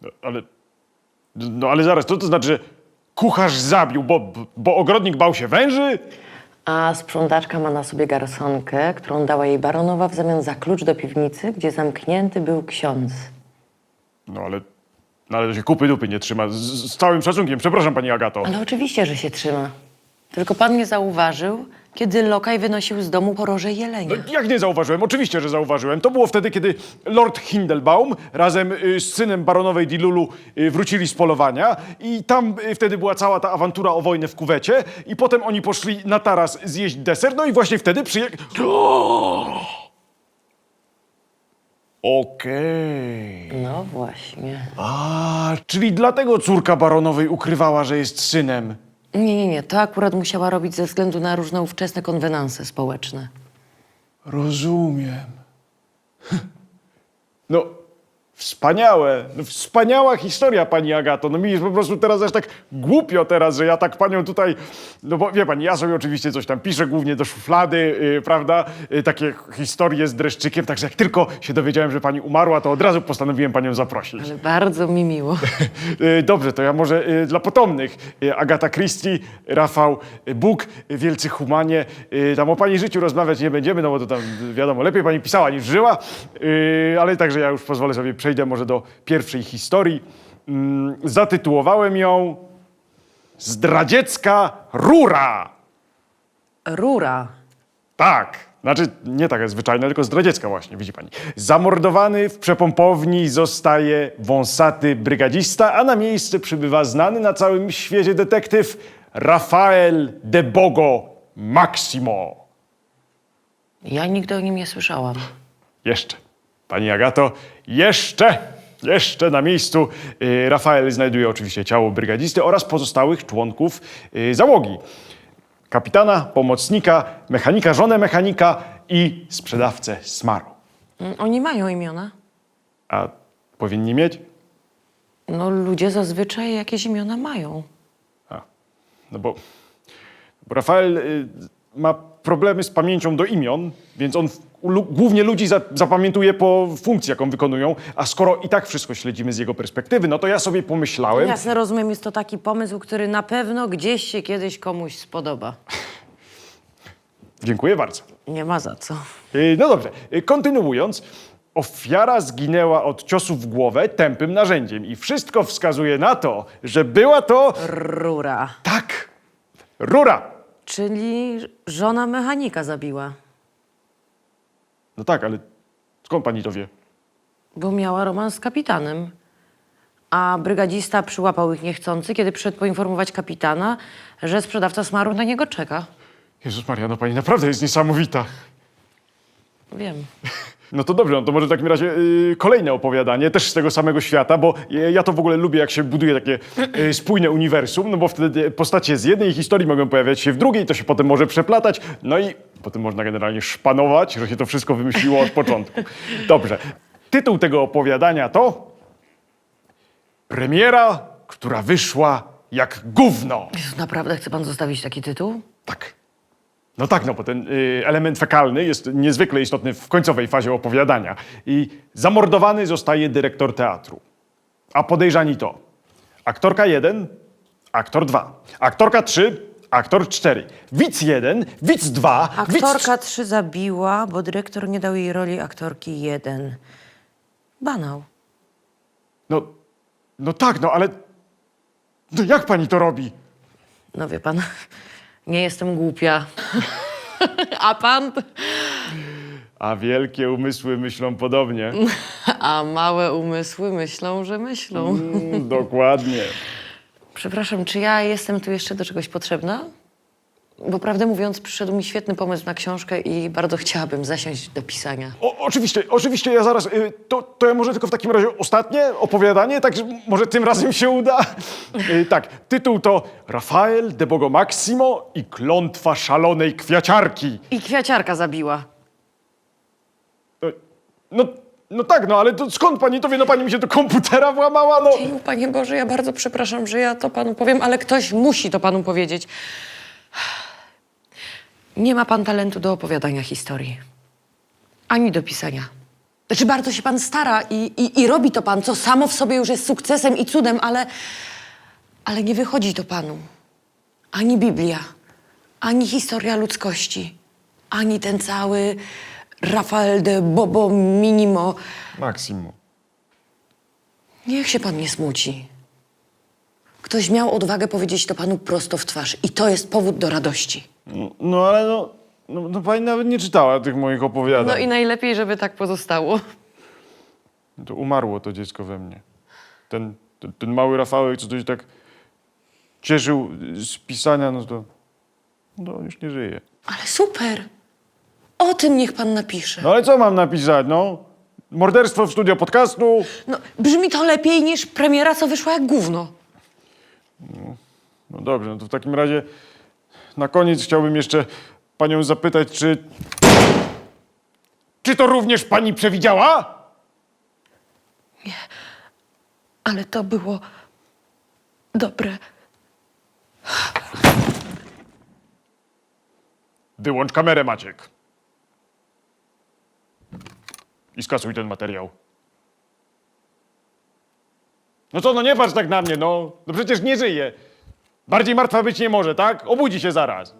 No, ale. No ale zaraz, co to znaczy, że kucharz zabił, bo, bo ogrodnik bał się węży? A sprzątaczka ma na sobie garsonkę, którą dała jej baronowa w zamian za klucz do piwnicy, gdzie zamknięty był ksiądz. No ale. No ale to się kupy dupy nie trzyma. Z, z całym szacunkiem, przepraszam pani Agato. Ale oczywiście, że się trzyma. Tylko pan nie zauważył, kiedy lokaj wynosił z domu poroże jelenia. No, jak nie zauważyłem? Oczywiście, że zauważyłem. To było wtedy, kiedy Lord Hindelbaum razem y, z synem baronowej Dilulu y, wrócili z polowania i tam y, wtedy była cała ta awantura o wojnę w kuwecie i potem oni poszli na taras zjeść deser, no i właśnie wtedy przyjechał... Okej. No właśnie. A, czyli dlatego córka baronowej ukrywała, że jest synem. Nie, nie, nie. To akurat musiała robić ze względu na różne ówczesne konwenanse społeczne. Rozumiem. No, wspaniałe. No, wspaniała historia, pani Agato. No mi jest po prostu teraz aż tak głupio teraz, że ja tak panią tutaj... No bo wie pani, ja sobie oczywiście coś tam piszę, głównie do szuflady, yy, prawda? Yy, takie historie z dreszczykiem, także jak tylko się dowiedziałem, że pani umarła, to od razu postanowiłem panią zaprosić. Ale bardzo mi miło. Y, Dobrze, to ja może y, dla potomnych. Y, Agata Christie, Rafał Bóg, y, wielcy humanie. Y, Tam o pani życiu rozmawiać nie będziemy, no bo to tam wiadomo, lepiej pani pisała niż żyła. Y, Ale także ja już pozwolę sobie, przejdę może do pierwszej historii. Mm, Zatytułowałem ją Zdradziecka rura. Rura. Tak. Znaczy, nie taka zwyczajna, tylko zdradziecka właśnie, widzi pani. Zamordowany w przepompowni zostaje wąsaty brygadzista, a na miejsce przybywa znany na całym świecie detektyw Rafael de Bogo Maximo. Ja nigdy o nim nie słyszałam. Jeszcze. Pani Agato, jeszcze, jeszcze na miejscu y, Rafael znajduje oczywiście ciało brygadzisty oraz pozostałych członków y, załogi. Kapitana, pomocnika, mechanika, żonę mechanika i sprzedawcę smaru. Mm, Oni mają imiona. A powinni mieć? No, ludzie zazwyczaj jakieś imiona mają. A, no bo, bo Rafael y, ma problemy z pamięcią do imion, więc on głównie ludzi za, zapamiętuje po funkcji, jaką wykonują, a skoro i tak wszystko śledzimy z jego perspektywy, no to ja sobie pomyślałem... Jasne, rozumiem, jest to taki pomysł, który na pewno gdzieś się kiedyś komuś spodoba. Dziękuję bardzo. Nie ma za co. Y, No dobrze, y, kontynuując. Ofiara zginęła od ciosu w głowę tępym narzędziem i wszystko wskazuje na to, że była to... Rura. Tak, rura. Czyli żona mechanika zabiła, No tak, ale skąd pani to wie? bo miała romans z kapitanem. A brygadzista przyłapał ich niechcący, kiedy przyszedł poinformować kapitana, że sprzedawca smaru na niego czeka. Jezus Maria, no pani naprawdę jest niesamowita. Wiem. No to dobrze, no to może w takim razie yy, kolejne opowiadanie, też z tego samego świata, bo ja, ja to w ogóle lubię, jak się buduje takie yy, spójne uniwersum, no bo wtedy postacie z jednej historii mogą pojawiać się w drugiej, to się potem może przeplatać, no i potem można generalnie szpanować, że się to wszystko wymyśliło od początku. Dobrze. Tytuł tego opowiadania to Premiera, która wyszła jak gówno. Jezu, naprawdę chce pan zostawić taki tytuł? Tak. No tak, no bo ten y, element fekalny jest niezwykle istotny w końcowej fazie opowiadania. I zamordowany zostaje dyrektor teatru. A podejrzani to aktorka 1, aktor 2, aktorka 3, aktor 4, widz 1, widz 2, widz... Aktorka trzy zabiła, bo dyrektor nie dał jej roli aktorki jeden. Banał. No, no tak, no ale... No jak pani to robi? No wie pan, nie jestem głupia. A pan? A wielkie umysły myślą podobnie. A małe umysły myślą, że myślą. Mm, dokładnie. Przepraszam, czy ja jestem tu jeszcze do czegoś potrzebna? Bo prawdę mówiąc, przyszedł mi świetny pomysł na książkę i bardzo chciałabym zasiąść do pisania. O, oczywiście, oczywiście, ja zaraz. Y, to, to ja może tylko w takim razie ostatnie opowiadanie, tak może tym razem się uda. Y, tak, tytuł to Rafael de Bogo Maximo i klątwa szalonej kwiaciarki. I kwiaciarka zabiła. No, No tak, no ale to skąd pani to wie? No pani mi się do komputera włamała, no. Ej, Panie Boże, ja bardzo przepraszam, że ja to panu powiem, ale ktoś musi to panu powiedzieć. Nie ma pan talentu do opowiadania historii. Ani do pisania. Znaczy, bardzo się pan stara i, i, i robi to pan, co samo w sobie już jest sukcesem i cudem, ale, ale nie wychodzi to panu. Ani Biblia, ani historia ludzkości, ani ten cały Rafael de Bobo Minimo. Maksimo. Niech się pan nie smuci. Ktoś miał odwagę powiedzieć to panu prosto w twarz i to jest powód do radości. No, no ale no, no, no pani nawet nie czytała tych moich opowiadań. No i najlepiej, żeby tak pozostało. To umarło to dziecko we mnie. Ten, ten, ten mały Rafałek, co to się tak cieszył z pisania, no to no, już nie żyje. Ale super. O tym niech pan napisze. No ale co mam napisać, no? Morderstwo w studio podcastu? No, brzmi to lepiej niż premiera, co wyszła jak gówno. Dobrze, no to w takim razie na koniec chciałbym jeszcze panią zapytać, czy... Czy to również pani przewidziała? Ale to było dobre. Wyłącz kamerę, Maciek. I skasuj ten materiał. No co, no nie patrz tak na mnie, no. No przecież nie żyje. Bardziej martwa być nie może, tak? Obudzi się zaraz.